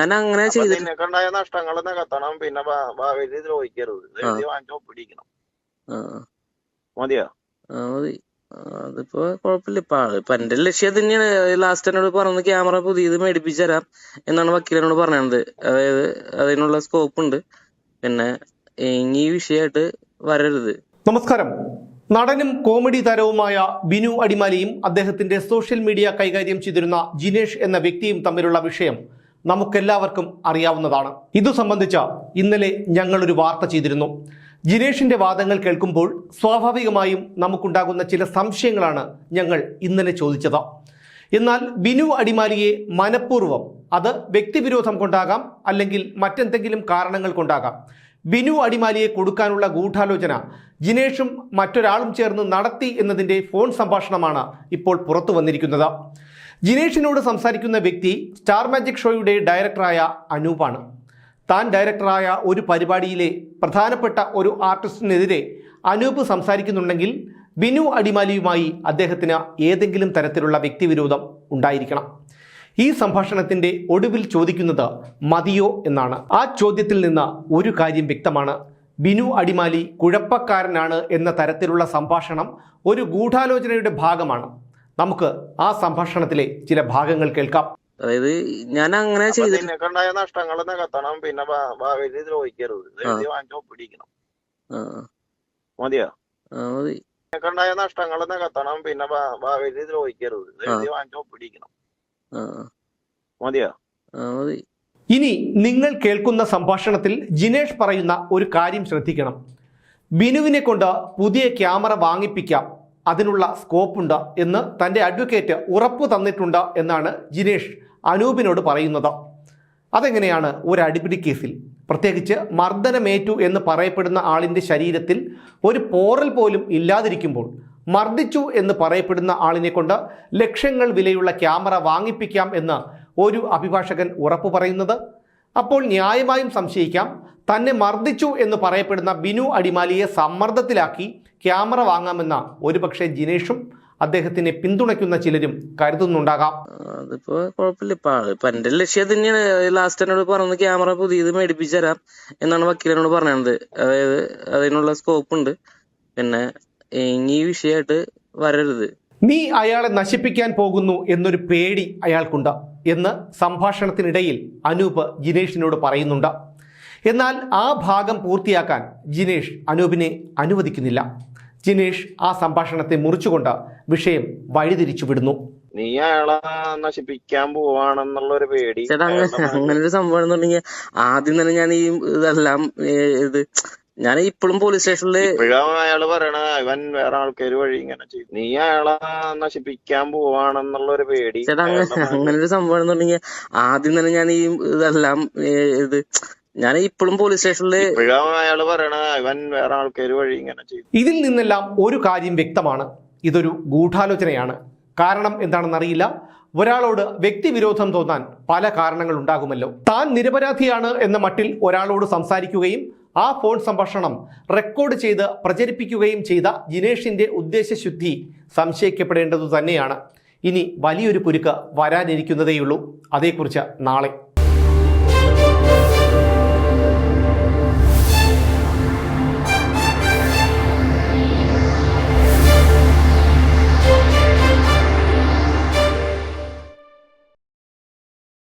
ഞാൻ അങ്ങനെ ചെയ്തിട്ടുണ്ടായ ചെയ്തിട്ട് നിനക്കുണ്ടായ നഷ്ടങ്ങൾ നികത്തണം പിന്നെ ഭാവിയിൽ ദ്രോഹിക്കരുത്. ഇത് എഴുതി വാങ്ങിച്ച് ഒപ്പിടിക്കണം. ആ, മതിയോ? ആ, മതി. അതിപ്പോ കുഴപ്പമില്ല. ഇപ്പൊ ഇപ്പൊ എന്റെ ലക്ഷ്യം തന്നെയാണ്. ലാസ്റ്റ് എന്നോട് പറഞ്ഞത് ക്യാമറ പുതിയത് മേടിപ്പിച്ചു തരാം എന്നാണ് വക്കീലിനോട് പറഞ്ഞത്. അതായത് അതിനുള്ള സ്കോപ്പ് ഉണ്ട്. പിന്നെ ഇനി ഈ വിഷയമായിട്ട് വരരുത്. നമസ്കാരം. നടനും കോമഡി താരവുമായ ബിനു അടിമാലിയും അദ്ദേഹത്തിന്റെ സോഷ്യൽ മീഡിയ കൈകാര്യം ചെയ്തിരുന്ന ജിനേഷ് എന്ന വ്യക്തിയും തമ്മിലുള്ള വിഷയം നമുക്കെല്ലാവർക്കും അറിയാവുന്നതാണ്. ഇതു സംബന്ധിച്ച ഇന്നലെ ഞങ്ങളൊരു വാർത്ത ചെയ്തിരുന്നു. ജിനേഷിന്റെ വാദങ്ങൾ കേൾക്കുമ്പോൾ സ്വാഭാവികമായും നമുക്കുണ്ടാകുന്ന ചില സംശയങ്ങളാണ് ഞങ്ങൾ ഇന്നലെ ചോദിച്ചത്. എന്നാൽ ബിനു അടിമാലിയെ മനഃപൂർവം അത് വ്യക്തിവിരോധം കൊണ്ടാകാം അല്ലെങ്കിൽ മറ്റെന്തെങ്കിലും കാരണങ്ങൾ കൊണ്ടാകാം. ബിനു അടിമാലിയെ കൊടുക്കാനുള്ള ഗൂഢാലോചന ജിനേഷും മറ്റൊരാളും ചേർന്ന് നടത്തി എന്നതിന്റെ ഫോൺ സംഭാഷണമാണ് ഇപ്പോൾ പുറത്തു വന്നിരിക്കുന്നത്. ജിനേഷിനോട് സംസാരിക്കുന്ന വ്യക്തി സ്റ്റാർ മാജിക് ഷോയുടെ ഡയറക്ടറായ അനൂപാണ്. താൻ ഡയറക്ടറായ ഒരു പരിപാടിയിലെ പ്രധാനപ്പെട്ട ഒരു ആർട്ടിസ്റ്റിനെതിരെ അനൂപ് സംസാരിക്കുന്നുണ്ടെങ്കിൽ ബിനു അടിമാലിയുമായി അദ്ദേഹത്തിന് ഏതെങ്കിലും തരത്തിലുള്ള വ്യക്തിവിരോധം ഉണ്ടായിരിക്കണം. ഈ സംഭാഷണത്തിന്റെ ഒടുവിൽ ചോദിക്കുന്നത് മതിയോ എന്നാണ്. ആ ചോദ്യത്തിൽ നിന്ന് ഒരു കാര്യം വ്യക്തമാണ്. ബിനു അടിമാലി കുഴപ്പക്കാരനാണ് എന്ന തരത്തിലുള്ള സംഭാഷണം ഒരു ഗൂഢാലോചനയുടെ ഭാഗമാണ്. നമുക്ക് ആ സംഭാഷണത്തിലെ ചില ഭാഗങ്ങൾ കേൾക്കാം. അതായത് ഞാൻ അങ്ങനെ ചെയ്തിട്ടുണ്ടായ നഷ്ടങ്ങൾ നികത്തണം. പിന്നെ ഭാവിയിൽ ദ്രോഹിക്കരുത്. ആ, മതിയോ? മതി. നഷ്ടങ്ങൾ നികത്തണം. പിന്നെ ഭാവിയിൽ ദ്രോഹിക്കരുത്. ആ, മതിയോ? ആ, മതി. ഇനി നിങ്ങൾ കേൾക്കുന്ന സംഭാഷണത്തിൽ ജിനേഷ് പറയുന്ന ഒരു കാര്യം ശ്രദ്ധിക്കണം. ബിനുവിനെ കൊണ്ട് പുതിയ ക്യാമറ വാങ്ങിപ്പിക്കാം. അതിനുള്ള സ്കോപ്പുണ്ട് എന്ന് തന്റെ അഡ്വക്കേറ്റ് ഉറപ്പു തന്നിട്ടുണ്ട് എന്നാണ് ജിനേഷ് അനൂപിനോട് പറയുന്നത്. അതെങ്ങനെയാണ് ഒരു അടിപിടി കേസിൽ? പ്രത്യേകിച്ച് മർദ്ദനമേറ്റു എന്ന് പറയപ്പെടുന്ന ആളിന്റെ ശരീരത്തിൽ ഒരു പോറൽ പോലും ഇല്ലാതിരിക്കുമ്പോൾ മർദ്ദിച്ചു എന്ന് പറയപ്പെടുന്ന ആളിനെ കൊണ്ട് ലക്ഷങ്ങൾ വിലയുള്ള ക്യാമറ വാങ്ങിപ്പിക്കാം എന്ന് ഒരു അഭിഭാഷകൻ ഉറപ്പു പറയുന്നത്. അപ്പോൾ ന്യായമായും സംശയിക്കാം. തന്നെ മർദ്ദിച്ചു എന്ന് പറയപ്പെടുന്ന ബിനു അടിമാലിയെ സമ്മർദ്ദത്തിലാക്കി ക്യാമറ വാങ്ങാമെന്ന ഒരുപക്ഷെ ജിനേഷും അദ്ദേഹത്തിനെ പിന്തുണയ്ക്കുന്ന ചിലരും കരുതുന്നുണ്ടാകാം. അതിപ്പോ കുഴപ്പമില്ല. ഇപ്പൊ ഇപ്പൊ എന്റെ ലക്ഷ്യം തന്നെയാണ്. ലാസ്റ്റ് എന്നോട് പറഞ്ഞത് ക്യാമറ പുതിയത് മേടിപ്പിച്ചു തരാം എന്നാണ് വക്കീലിനോട് പറഞ്ഞത്. അതായത് അതിനുള്ള സ്കോപ്പ് ഉണ്ട്. പിന്നെ ഈ വിഷയമായിട്ട് വരരുത്. നീ അയാളെ നശിപ്പിക്കാൻ പോകുന്നു എന്നൊരു പേടി അയാൾക്കുണ്ട് എന്ന് സംഭാഷണത്തിനിടയിൽ അനൂപ് ജിനേഷിനോട് പറയുന്നുണ്ട്. എന്നാൽ ആ ഭാഗം പൂർത്തിയാക്കാൻ ജിനേഷ് അനൂപിനെ അനുവദിക്കുന്നില്ല. ജിനേഷ് ആ സംഭാഷണത്തെ മുറിച്ചുകൊണ്ട് വിഷയം വഴിതിരിച്ചു വിടുന്നു. നീ അയാളെ നശിപ്പിക്കാൻ പോവാണെന്നുള്ള ഒരു പേടി അങ്ങനെ ഒരു സംഭവം ആദ്യം തന്നെ ഞാൻ ഈ ഇതെല്ലാം ഇത് ഞാൻ ഇപ്പോഴും പോലീസ് സ്റ്റേഷനിൽ ഇപ്പോഴും അയാൾ പറയണ ഇവൻ വേറെ ആൾക്കാര് വഴി ഇങ്ങനെ ചെയ്യും നീ അയാളെ നശിപ്പിക്കാൻ പോവാണെന്നുള്ള ഒരു പേടി. ചേട്ടാ അങ്ങനെ ഒരു സംഭവം എന്നുണ്ടെങ്കിൽ ആദ്യം തന്നെ ഞാൻ ഈ ഇതെല്ലാം ഇത് ഞാൻ ഇപ്പോഴും പോലീസ് സ്റ്റേഷനിൽ ഇപ്പോഴും അയാൾ പറയണ ഇവൻ വേറെ ആൾക്കാര് വഴി ഇങ്ങനെ ചെയ്യും ഇതിൽ നിന്നെല്ലാം ഒരു കാര്യം വ്യക്തമാണ്. ഇതൊരു ഗൂഢാലോചനയാണ്. കാരണം എന്താണെന്നറിയില്ല. ഒരാളോട് വ്യക്തിവിരോധം തോന്നാൻ പല കാരണങ്ങൾ ഉണ്ടാകുമല്ലോ താൻ നിരപരാധിയാണ് എന്ന മട്ടിൽ ഒരാളോട് സംസാരിക്കുകയും ആ ഫോൺ സംഭാഷണം റെക്കോർഡ് ചെയ്ത് പ്രചരിപ്പിക്കുകയും ചെയ്ത ജിനേഷിന്റെ ഉദ്ദേശശുദ്ധി സംശയിക്കപ്പെടേണ്ടതു തന്നെയാണ്. ഇനി വലിയൊരു കുരുക്ക് വരാനിരിക്കുന്നതേയുള്ളൂ. അതേക്കുറിച്ച് നാളെ.